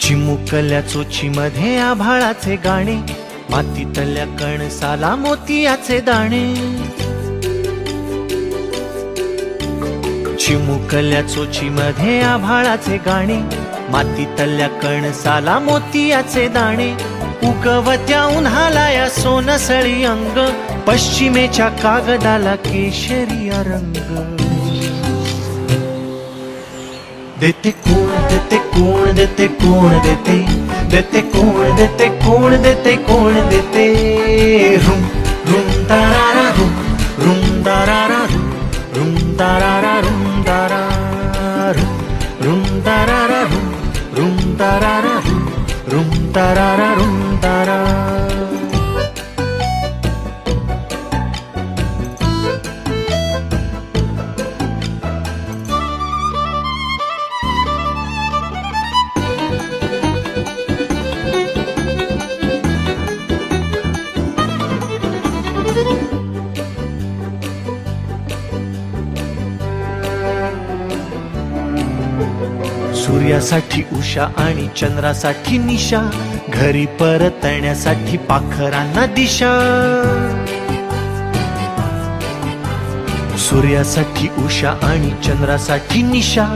चिमुकल्या चोची मध्ये आभाळाचे गाणे मातीतल्या कणसाला मोतियाचे दाणे. चिमुकल्या चोची मध्ये आभाळाचे गाणे मातीतल्या कणसाला मोतियाचे दाणे. उगवत्या उन्हाला या सोनसळी अंग पश्चिमेच्या कागदाला केशरी रंग ਦਿੱਤੇ ਕੋਣ ਦਿੱਤੇ ਕੋਣ ਦਿੱਤੇ ਕੋਣ ਦਿੱਤੇ ਦਿੱਤੇ ਕੋਣ ਦਿੱਤੇ ਕੋਣ ਦਿੱਤੇ ਕੋਣ ਦਿੱਤੇ ਰੁਮ ਰੁਮ ਤਾਰਾ ਰੁਮ ਰੁਮ ਤਾਰਾ ਰੁਮ ਰੁਮ ਤਾਰਾ ਰੁਮ ਤਾਰਾ ਰੁਮ ਰੁਮ ਤਾਰਾ ਰੁਮ ਰੁਮ ਤਾਰਾ ਰੁਮ ਰੁਮ ਤਾਰਾ सूर्यासाठी उषा आणि चंद्रासाठी निशा घरी परतण्यासाठी पाखरांना दिशा. सूर्यासाठी उषा आणि चंद्रासाठी निशा.